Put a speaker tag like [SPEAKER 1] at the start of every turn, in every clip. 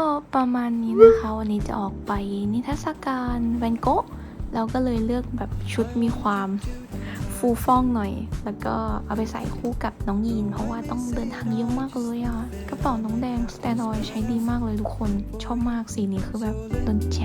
[SPEAKER 1] ก็ประมาณนี้นะคะ วันนี้จะออกไปนิทรรศการแวนโกะเราก็เลยเลือกแบบชุดมีความฟูฟ่องหน่อย แล้วก็เอาไปใส่คู่กับน้องยีน เพราะว่าต้องเดินทางเยอะมากเลยอะกระเป๋าน้องแดงสแตนออยใช้ดีมากเลยทุกคน ชอบมากสีนี้คือแบบโดนใจ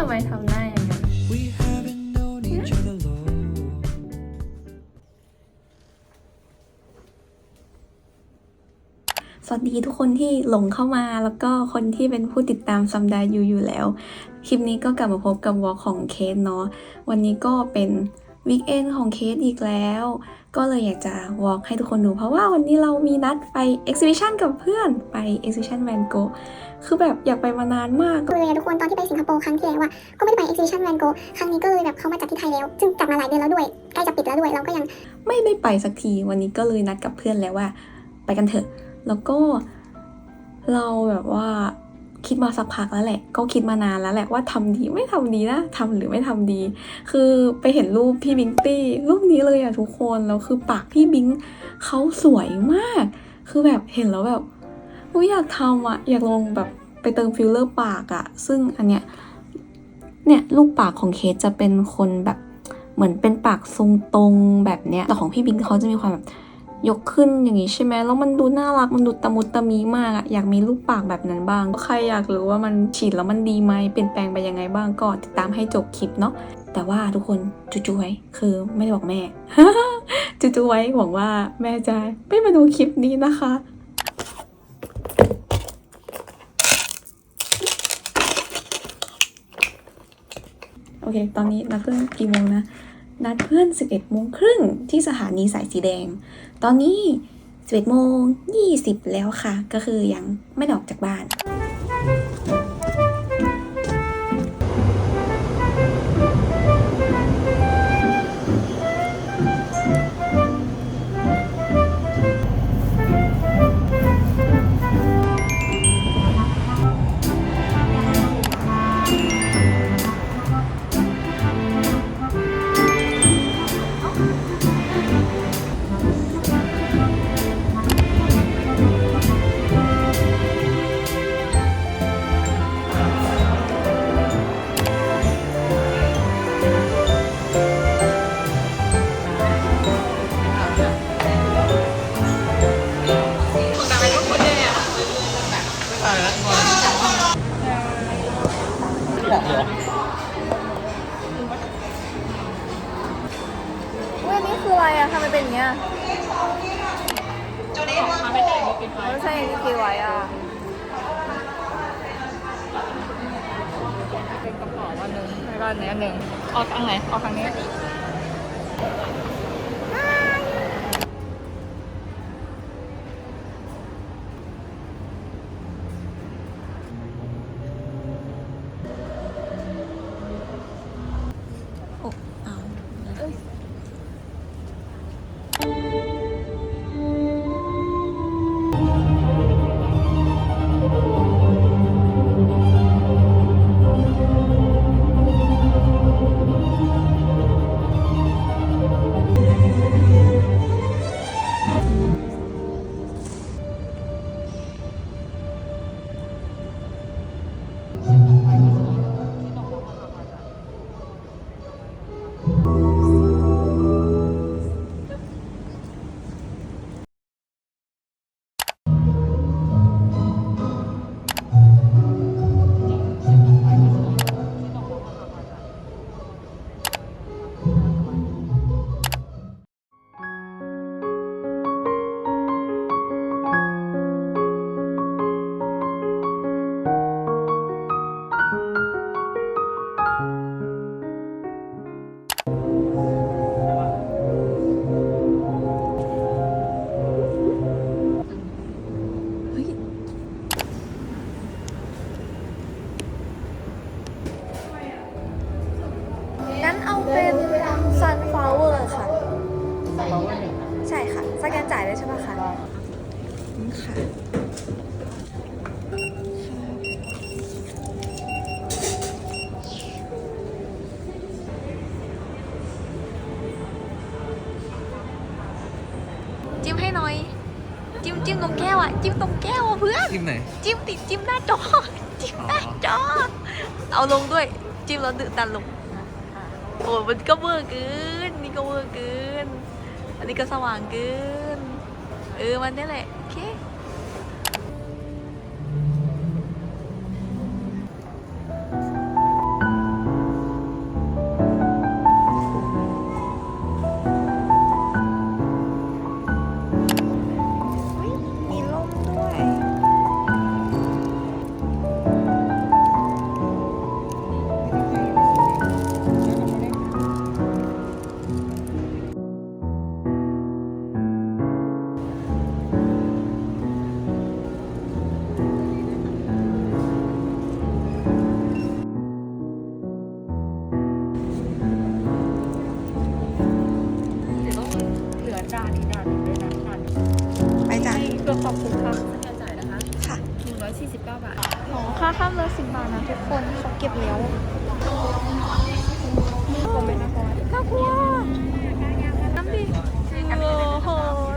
[SPEAKER 1] ทำไมทำหน้าอย่างนั้น
[SPEAKER 2] We haven't known each other long.
[SPEAKER 3] สวัสดีทุกคนที่หลงเข้ามาแล้วก็คนที่เป็นผู้ติดตามซัมดายูอยู่แล้ว คลิปนี้ก็กลับมาพบกับวอลของเคสเนาะวันนี้ก็เป็นวีคเอนของเคสอีกแล้ว ก็เลยอยากจะวอล์กให้ทุกคนดู เพราะว่าวันนี้เรามีนัดไปเอ็กซิบิชันกับเพื่อนไปเอ็กซิบิชันแวนโก คือแบบอยากไปมานานมาก
[SPEAKER 4] เลยอะทุกคนตอนที่ไปสิงคโปร์ครั้งที่แล้วอะก็ไม่ได้ไป exhibition Van Gogh ครั้งนี้ก็เลยแบบเขามาจัดที่ไทยแล้ว ซึ่งจัดมาหลายเดือนแล้วด้วยใกล้จะปิดแล้วด้วยเราก็ยัง
[SPEAKER 3] ไม่ได้ไปสักทีวันนี้ก็เลยนัดกับเพื่อนแล้วว่า ไปกันเถอะ แล้วก็ เราแบบว่าคิดมาสักพักแล้วแหละ ก็คิดมานานแล้วแหละว่าทำดีไม่ทำดีนะทำหรือไม่ทำดี คือไปเห็นรูปพี่บิงตี้รูปนี้เลยอะทุกคนแล้วคือปากพี่บิงเขาสวยมาก คือแบบเห็นแล้วแบบ อุ๊ยอยากทำอะอยากลงแบบไปเติมฟิลเลอร์ปากอะซึ่งอันเนี้ยเนี่ยรูปปากของเคสจะเป็นคนแบบเหมือนเป็นปากทรงตรงแบบเนี้ยแต่ของพี่บิงเขาจะมีความแบบยกขึ้นอย่างนี้ใช่ไหมแล้วมันดูน่ารักมันดูตะมุตะมีมากอะอยากมีรูปปากแบบนั้นบ้างใครอยากรู้ว่ามันฉีดแล้วมันดีไหมเปลี่ยนแปลงไปยังไงบ้างก็ติดตามให้จบคลิปเนาะแต่ว่าทุกคนจุๆไว้คือไม่ได้บอกแม่จุๆไว้หวังว่าแม่จะไม่มาดูคลิปนี้นะคะ อเค ตอนนี้นัดเพื่อนกี่โมงนะ นัดเพื่อน 11โมงครึ่งที่สถานีสายสีแดง ตอนนี้ 11โมง20 แล้วค่ะ ก็คือยังไม่ออกจากบ้าน
[SPEAKER 1] ไจิ้
[SPEAKER 3] มจิ้มตรงแก้วอะ จิ้มตรงแก้วอะเพื่อน
[SPEAKER 5] จิ้มไหน
[SPEAKER 3] จิ้มติดจิ้มหน้าจอ จิ้มหน้าจอ เอาลงด้วย จิ้มแล้วดึงดันลง โอ้ยมันก็เวอร์เกิน นี่ก็เวอร์เกิน อันนี้ก็สว่างเกิน เออมันนี่แหละ โอเค
[SPEAKER 6] อด่านอีกด่านหนึ่งด้วยนะด่าน
[SPEAKER 3] ไปจ้ะ
[SPEAKER 6] เพื่อขอบคุณค่ะสแกนจ่ายนะคะ
[SPEAKER 3] ค่ะ
[SPEAKER 6] หนึ่งร้อยสี่สิบเก้าบาท
[SPEAKER 1] อ๋อค่าข้ามเรือสิบบาทนะทุกคนเขาเก็บแล้ว
[SPEAKER 6] คอมเมนต์นะคะ
[SPEAKER 1] น่ากลัวน้ำดิโอ้โห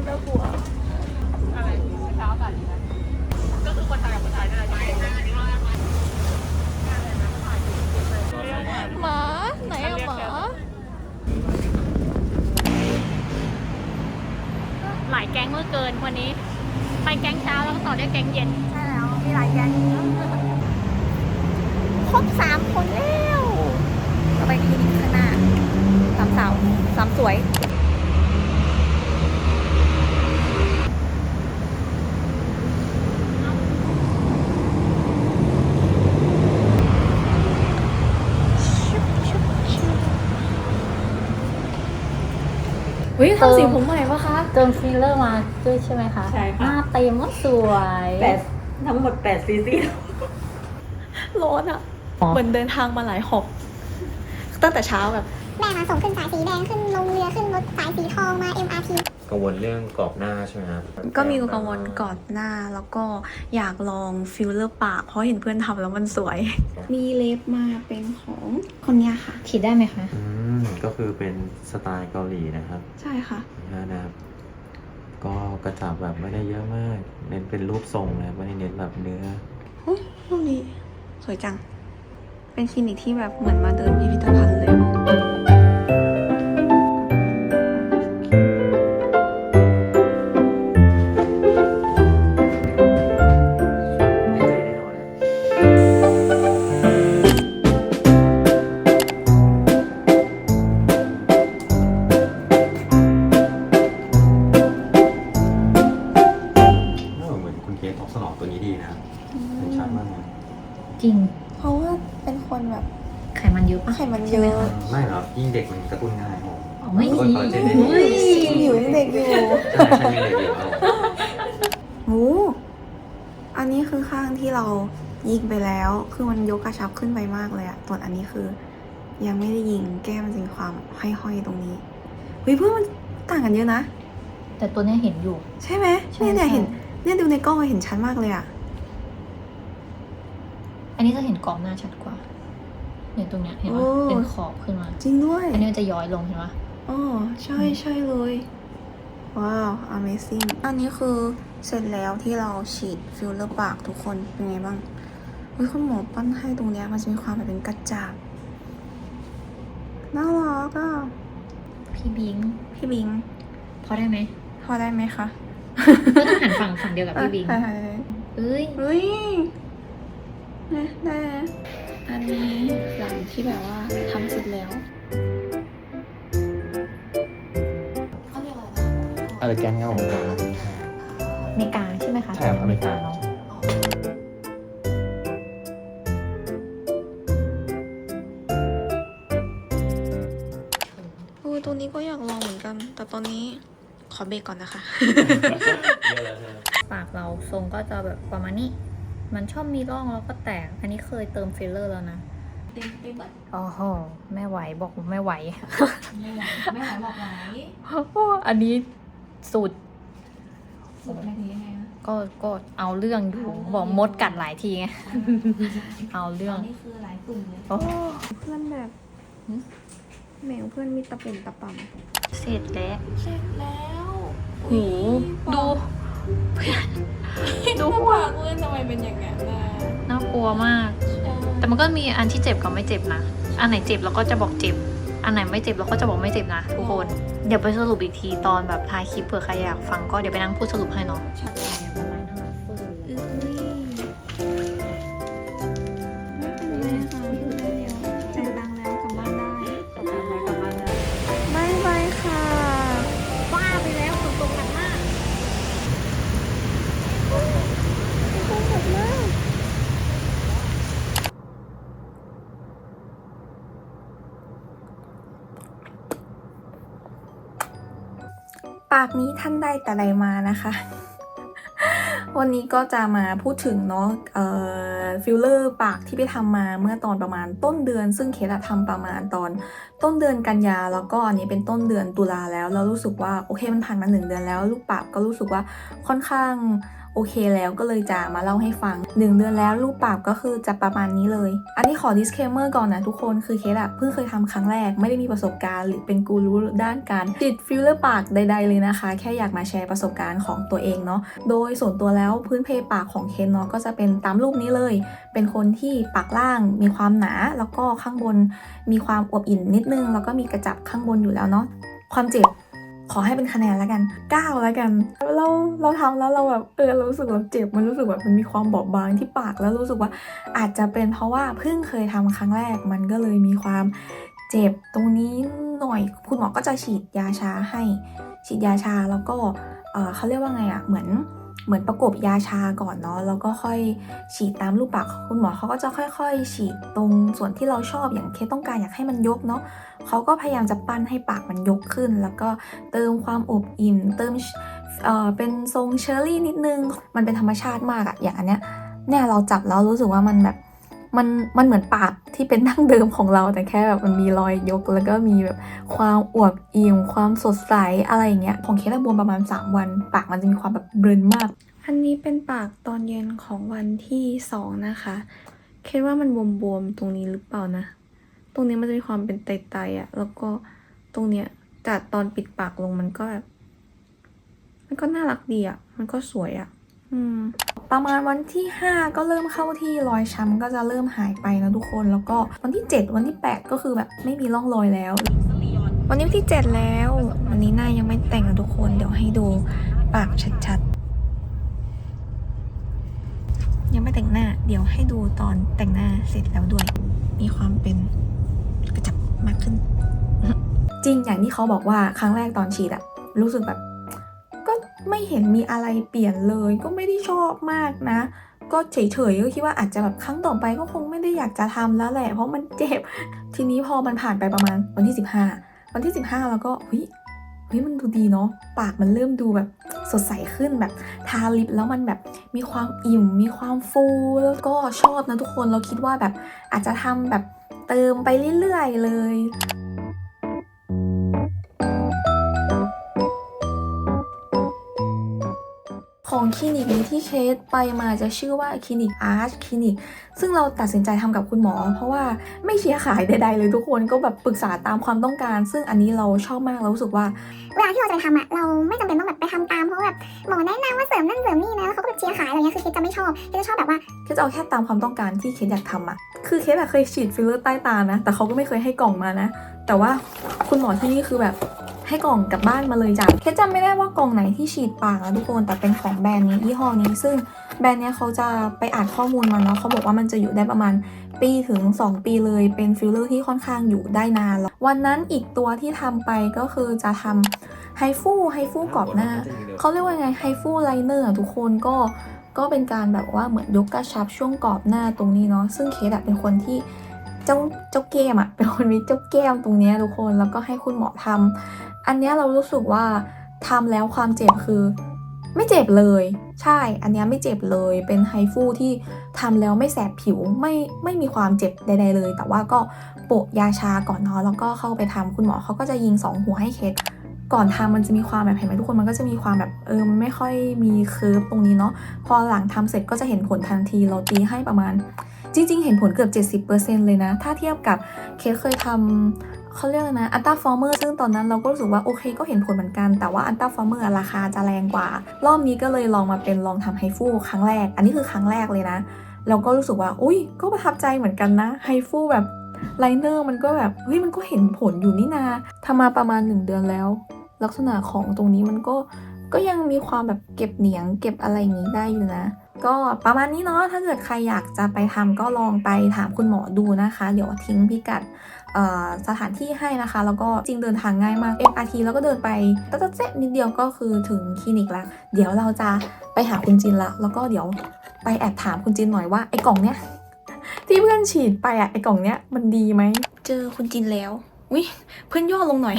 [SPEAKER 1] น่ากลัว
[SPEAKER 6] อะไรเช้าอากาศดีนะก็คือคนไทยกับคนไทยนี่แหละ
[SPEAKER 1] หมาไหนอะหมา
[SPEAKER 6] หลายแก๊งเมื่อเกินวันนี้ ไปแก๊งเช้าแล้วก็ต่อด้วยแก๊งเย็น
[SPEAKER 1] ใช่แล้ว มีหลายแก๊งครบสามคนแล้วเราไปคลินิกข้างหน้าสามสาวสามสวย
[SPEAKER 3] เฮ้ยทำสีผมใหม่ปะคะ
[SPEAKER 7] เติมฟิลเลอร์มาด้วยใช่ไหมคะ
[SPEAKER 6] ใช่ค่ะ
[SPEAKER 7] หน้าเต็มว่าสวย
[SPEAKER 6] แปดทั้งหมดแปดซีซี
[SPEAKER 3] ร้อนอะเหมือนเดินทางมาหลายหอบตั้งแต่เช้าแบบ
[SPEAKER 4] แม่มาส่งขึ้นสายสีแดงขึ้นลงเรือขึ้นรถสายสีทองมา MRT
[SPEAKER 8] กังวลเรื่องกรอบหน้าใช่ไหมครับ
[SPEAKER 3] ก็มีกังวลกอดหน้าแล้วก็อยากลองฟิลเลอร์ปาก เพราะเห็นเพื่อนทำแล้วมันสวย มีเล็บมาเป็นของคนเนี้ยค่ะ
[SPEAKER 7] ขีดได้ไหมคะ
[SPEAKER 8] อืมก็คือเป็นสไตล์เกาหลีนะครับ
[SPEAKER 3] ใช่ค่ะ
[SPEAKER 8] นี่นะครับ ก็กระจับแบบไม่ได้เยอะมาก เน้นเป็นรูปทรงนะไม่ได้เน้นแบบเนื้อ
[SPEAKER 3] รูปนี้สวยจัง เป็นคลินิกที่แบบเหมือนมาเดินพิพิธภัณฑ์เลย อยู่
[SPEAKER 8] ใช่ใช่ยิ่งเด็กอยู่ครับ
[SPEAKER 3] โอ้อันนี้คือข้างที่เรายิงไปแล้ว คือมันยกกระชับขึ้นไปมากเลยอะส่วนอันนี้คือ ยังไม่ได้ยิงแก้มมันจะมีความห้อยๆตรงนี้เฮ้ยเพื่อนมันต่างกันเยอะนะ
[SPEAKER 7] แต่ตัวเนี้ยเห็นอยู่
[SPEAKER 3] ใช่ไหม
[SPEAKER 7] ใช่
[SPEAKER 3] เนี่ยเนี่ย
[SPEAKER 7] ใช่
[SPEAKER 3] เห็น เนี่ยดูในกล้องอะเห็นชัดมากเลยอะ
[SPEAKER 7] อันนี้จะเห็นกรอบหน้าชัดกว่าเนี่ยตรงเนี้ยเห็นปะเป็นขอบขึ้นมา
[SPEAKER 3] จริงด้วย
[SPEAKER 7] อันนี้มันจะย้อยลงเห็นปะ
[SPEAKER 3] อ๋อใช่ใช่เลย ว้าว amazing อันนี้คือเสร็จแล้วที่เราฉีดฟิลเลอร์ปากทุกคน เป็นไงบ้างเฮ้ยคุณหมอปั้นให้ตรงเนี้ยมันจะมีความแบบเป็นกระจับน่ารักอะ
[SPEAKER 7] พี่บิง
[SPEAKER 3] พี่บิง
[SPEAKER 7] พอได้ไหม
[SPEAKER 3] พอได้ไหมคะ
[SPEAKER 7] ก็ต้องหันฝั่งฝั่งเดียวกับพี่บิง
[SPEAKER 3] ใช่ใช่ใช่
[SPEAKER 7] เอ้ย
[SPEAKER 3] เฮ้ยนะได้นะอันนี้หลังที่แบบว่าทำเสร็จแล้ว
[SPEAKER 5] อะไรแกนเงาของเรา
[SPEAKER 7] อเมริกาใช่ไหมคะ
[SPEAKER 5] ใช่ครับอเมริกา
[SPEAKER 7] เนาะ
[SPEAKER 3] เออตัวนี้ก็อยากลองเหมือนกัน แต่ตอนนี้ขอเบรกก่อนนะคะ
[SPEAKER 7] ปากเราทรงก็จะแบบประมาณนี้ มันชอบมีร่องแล้วก็แตก อันนี้เคยเติมฟิลเลอร์แล้วนะโอ้โหไม่ไหวบอกไม่ไหว
[SPEAKER 6] ไม่ไหวบอกไหว
[SPEAKER 7] อันนี้ สูตร
[SPEAKER 3] บหมายถึงยังไงคะ
[SPEAKER 7] ก็ก็เอาเรื่องอยู่บอกมดกัดหลายทีไง เอาเรื่อง
[SPEAKER 3] นี่คือหลายกลุ่มเลย
[SPEAKER 7] โอ้
[SPEAKER 3] เพื่อนแบบ
[SPEAKER 7] หึ
[SPEAKER 3] แมวเพื่อนมีตะเป็นตะปำ
[SPEAKER 7] เสร็จแล้ว
[SPEAKER 3] เสร็จแล้ว
[SPEAKER 7] หูดู
[SPEAKER 3] ดูปากเพื่อนทำไมเป็นอย่างนั้นน่ะ
[SPEAKER 7] น่ากลัวมาก แต่มันก็มีอันที่เจ็บกับไม่เจ็บนะ อันไหนเจ็บเราก็จะบอกเจ็บ อันไหนไม่เจ็บเราก็จะบอกไม่เจ็บนะทุกคน เดี๋ยวไปสรุปอีกทีตอนแบบท้ายคลิปเผื่อใครอยากฟังก็เดี๋ยวไปนั่งพูดสรุปให้เนาะา
[SPEAKER 3] กนี้ท่านได้แต่ใดมานะคะ วันนี้ก็จะมาพูดถึงเนาะเอ่อฟิลเลอร์ปากที่ไปทำมาเมื่อตอนประมาณต้นเดือน ซึ่งเคสทำประมาณตอนต้นเดือนกันยาแล้วก็อันนี้เป็นต้นเดือนตุลาแล้ว แล้วรู้สึกว่าโอเคมันผ่านมาหนึ่งเดือนแล้ว ลูกปากก็รู้สึกว่าค่อนข้าง อเคแล้วก็เลยจะมาเล่าให้ฟังหนึ่งเดือนแล้วลูกปากก็คือจะประมาณนี้เลย อันนี้ขอ disclaimer ก่อนนะทุกคนคือเคสอะเพิ่งเคยทำครั้งแรก ไม่ได้มีประสบการณ์หรือเป็นกูรู้ด้านการติดฟิลเลอร์ปากใด ๆ เลยนะคะ แค่อยากมาแชร์ประสบการณ์ของตัวเองเนาะโดยส่วนตัวแล้วพื้นเพปากของเคนเนาะก็จะเป็นตามรูปนี้เลย เป็นคนที่ปากล่างมีความหนาแล้วก็ข้างบนมีความอวบอิ่นนิดนึง แล้วก็มีกระจับข้างบนอยู่แล้วเนาะความเจ็บ ขอให้เป็นคะแนนแล้วกัน9แล้วกัน เราเราทำแล้วเราแบบเออเรารู้สึกเราเจ็บมันรู้สึกแบบมันมีความบอบบางที่ปากแล้วรู้สึกว่าอาจจะเป็นเพราะว่าเพิ่งเคยทำครั้งแรก มันก็เลยมีความเจ็บตรงนี้หน่อยคุณหมอก็จะฉีดยาชาให้ฉีดยาชาแล้วก็เอ่อเขาเรียกว่าไงอะ่ะเหมือน เหมือนประกบยาชาก่อนเนาะแล้วก็ค่อยฉีดตามรูปปากคุณหมอเขาก็จะค่อย ๆ ฉีดตรงส่วนที่เราชอบอย่างเคสต้องการอยากให้มันยกเนาะเขาก็พยายามจะปั้นให้ปากมันยกขึ้น แล้วก็เติมความอบอิ่ม เติมเอ่อเป็นทรงเชอร์รี่นิดนึง มันเป็นธรรมชาติมากอะอย่างอันเนี้ยเนี่ยเราจับแล้วรู้สึกว่ามันแบบ มันมันเหมือนปากที่เป็นดั้งเดิมของเราแต่แค่แบบมันมีรอยยกแล้วก็มีแบบความอวบอิ่มความสดใสอะไรอย่างเงี้ยของเคสบวมประมาณ 3 วัน ปากมันจะมีความแบบเบิร์นมาก อันนี้เป็นปากตอนเย็นของวันที่ 2 นะคะคิดว่ามันบวมๆตรงนี้หรือเปล่านะ ตรงนี้มันจะมีความเป็นไตๆอะแล้วก็ตรงเนี้ยแต่ตอนปิดปากลงมันก็แบบมันก็น่ารักดีอะมันก็สวยอะอืม ประมาณวันที่ 5 ก็เริ่มเข้าที่รอยช้ำก็จะเริ่มหายไปนะทุกคน แล้วก็วันที่ 7 วันที่ 8 ก็คือแบบไม่มีร่องรอยแล้ว วันนี้วันที่ 7 แล้ว วันนี้หน้ายังไม่แต่งนะทุกคน เดี๋ยวให้ดูปากชัดๆ ยังไม่แต่งหน้า เดี๋ยวให้ดูตอนแต่งหน้าเสร็จแล้วด้วย มีความเป็นกระจับมากขึ้น จริงอย่างที่เขาบอกว่าครั้งแรกตอนฉีดอะรู้สึกแบบก็ ไม่เห็นมีอะไรเปลี่ยนเลยก็ไม่ได้ชอบมากนะ ก็เฉยๆก็คิดว่าอาจจะแบบครั้งต่อไปก็คงไม่ได้อยากจะทำแล้วแหละ เพราะมันเจ็บ ทีนี้พอมันผ่านไปประมาณวันที่ 15 วันที่ 15 แล้วก็เฮ้ยเฮ้ยมันดูดีเนาะปากมันเริ่มดูแบบสดใสขึ้นแบบทาลิปแล้วมันแบบมีความอิ่ม มีความฟูแล้วก็ชอบนะทุกคนเราคิดว่าแบบอาจจะทำแบบเติมไปเรื่อยๆเลย ของคลินิกนี้ที่เคสไปมาจะชื่อว่าคลินิกอาร์ชคลินิกซึ่งเราตัดสินใจทำกับคุณหมอ เพราะว่าไม่เชียร์ขายใดๆเลยทุกคนก็แบบปรึกษาตามความต้องการ ซึ่งอันนี้เราชอบมากเรารู้สึกว่า
[SPEAKER 4] เวลาที่เราจะไปทำอะเราไม่จำเป็นต้องแบบไปทำตามเพราะแบบหมอแนะนำว่าเสริมนั่นเสริมนี่นะแล้วเขาก็แบบเชียร์ขายอะไรเงี้ยคือเคิดจะไม่ชอบเคิดจะชอบแบบว่า
[SPEAKER 3] เคสจะเอาแค่ตามความต้องการที่เคสอยากทำอะคือเคสอะเคยฉีดฟิลเลอร์ใต้ตานะ แต่เขาก็ไม่เคยให้กล่องมานะ แต่ว่าคุณหมอที่นี่คือแบบ ให้กล่องกลับบ้านมาเลยจ้ะเคสจำไม่ได้ว่ากล่องไหนที่ฉีดปากนะทุกคนแต่เป็นของแบรนด์นี้ยี่ห้อนี้ ซึ่งแบรนด์เนี้ยเขาจะไปอ่านข้อมูลมาเนาะเขาบอกว่ามันจะอยู่ได้ประมาณปีถึง 2 ปีเลยเป็นฟิลเลอร์ที่ค่อนข้างอยู่ได้นานแล้ววันนั้นอีกตัวที่ทำไปก็คือจะทำไฮฟูไฮฟูกรอบหน้าเขาเรียกว่าไงไฮฟูไลเนอร์ทุกคนก็ก็เป็นการแบบว่าเหมือนยกกระชับช่วงกรอบหน้าตรงนี้เนาะซึ่งเคสเป็นคนที่เจ้าเจ้าแก้มอะเป็นคนมีเจ้าแก้มตรงเนี้ยทุกคนแล้วก็ให้คุณหมอทำ อันเนี้ยเรารู้สึกว่าทำแล้วความเจ็บคือ ไม่เจ็บเลย ใช่ อันเนี้ยไม่เจ็บเลย เป็นไฮฟูที่ทำแล้วไม่แสบผิวไม่ไม่มีความเจ็บใด ๆ เลย แต่ว่าก็โปะยาชาก่อนเนาะแล้วก็เข้าไปทำคุณหมอเขาก็จะยิงสองหัวให้เคสก่อนทำมันจะมีความแบบเห็นไหมทุกคนมันก็จะมีความแบบเออมันไม่ค่อยมีเคิร์ฟตรงนี้เนาะพอหลังทำเสร็จก็จะเห็นผลทันทีเราตีให้ประมาณ จริง ๆ เห็นผลเกือบ 70%เลยนะ ถ้าเทียบกับเคสเคยทำ เขาเรียกอะไรนะอัลต้าฟอร์เมอร์ซึ่งตอนนั้นเราก็รู้สึกว่าโอเคก็เห็นผลเหมือนกัน แต่ว่าอัลต้าฟอร์เมอร์ราคาจะแรงกว่า รอบนี้ก็เลยลองมาเป็นลองทำไฮฟูครั้งแรก อันนี้คือครั้งแรกเลยนะเราก็รู้สึกว่า อุ้ยก็ประทับใจเหมือนกันนะไฮฟูแบบไลเนอร์มันก็แบบเฮ้ยมันก็เห็นผลอยู่นี่นาทำมาประมาณ 1 เดือนแล้ว ลักษณะของตรงนี้มันก็ก็ยังมีความแบบเก็บเหนียง เก็บอะไรอย่างนี้ได้อยู่นะ ก็ประมาณนี้เนาะถ้าเกิดใครอยากจะไปทำก็ลองไปถามคุณหมอดูนะคะ เดี๋ยวทิ้งพิกัด สถานที่ให้นะคะ แล้วก็จริงเดินทางง่ายมาก MRT แล้วก็เดินไปตะตะเจ๊นิดเดียวก็คือถึงคลินิกแล้ว เดี๋ยวเราจะไปหาคุณจินละ แล้วก็เดี๋ยวไปแอบถามคุณจินหน่อยว่าไอ้กล่องเนี้ยที่เพื่อนฉีดไปอะไอ้กล่องเนี้ยมันดีไหม เจอคุณจินแล้วอุ้ยเพื่อนย่อลงหน่อย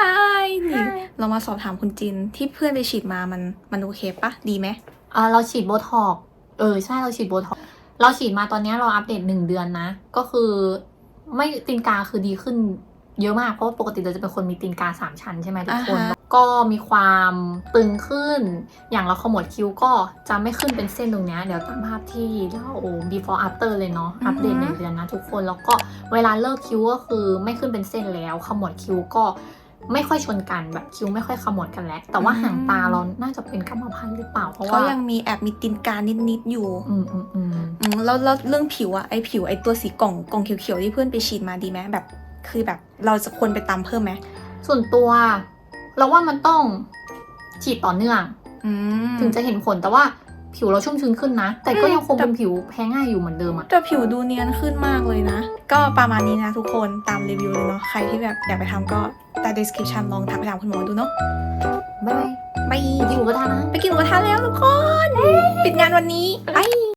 [SPEAKER 3] ฮายนี่เรามาสอบถามคุณจินที่เพื่อนไปฉีดมามันมันโอเคปะดีไหม
[SPEAKER 7] อ่าเราฉีดโบท็อกซ์เออใช่เราฉีดโบท็อกซ์ เราฉีดมาตอนเนี้ยเราอัปเดตหนึ่งเดือนนะ ก็คือไม่ตีนกาคือดีขึ้นเยอะมาก เพราะว่าปกติเราจะเป็นคนมีตีนกาสามชั้นใช่ไหมทุกคน
[SPEAKER 3] อ่าฮะ
[SPEAKER 7] ก็มีความตึงขึ้น อย่างเราขมวดคิ้วก็จะไม่ขึ้นเป็นเส้นตรงเนี้ยเดี๋ยวตามภาพที่เรา before after เลยเนาะ อัปเดตหนึ่งเดือนนะทุกคน แล้วก็เวลาเลิกคิ้วก็คือไม่ขึ้นเป็นเส้นแล้ว ขมวดคิ้วก็ ไม่ค่อยชนกันแบบคิ้วไม่ค่อยขมวดกันแล้ว แต่ว่าหางตาเราน่าจะเป็นกรรมพันธุ์หรือเปล่าเพราะ
[SPEAKER 3] ก็
[SPEAKER 7] ว่า
[SPEAKER 3] ยังมีแอบมีตีนกานิดๆอยู่
[SPEAKER 7] อืมอืมอืม
[SPEAKER 3] อืมแล้วแล้วเรื่องผิวอะไอผิวไอตัวสีกล่องกล่องเขียวๆที่เพื่อนไปฉีดมาดีไหมแบบ คือแบบเราจะควรไปตามเพิ่มไหม
[SPEAKER 7] ส่วนตัว เราว่ามันต้องฉีดต่อเนื่อง
[SPEAKER 3] อืม
[SPEAKER 7] ถึงจะเห็นผลแต่ว่า ผิวเราชุ่มชื้นขึ้นนะ แต่ก็
[SPEAKER 3] อืม
[SPEAKER 7] ยังคง
[SPEAKER 3] แต่
[SPEAKER 7] เป็นผิวแพ้ง่ายอยู่เหมือนเดิมอะ
[SPEAKER 3] แต่ผิวดูเนียนขึ้นมากเลยนะ ก็ประมาณนี้นะทุกคนตามรีวิวเลยเนาะใครที่แบบอยากไปทำก็ใต้ description ลองถามไปถามคุณหมอดูเนาะ
[SPEAKER 7] บ๊ายบาย
[SPEAKER 3] บาย
[SPEAKER 7] กินหมูกระทะนะ
[SPEAKER 3] ไปกินหมูกระทะแล้วทุกคน ปิดงานวันนี้บาย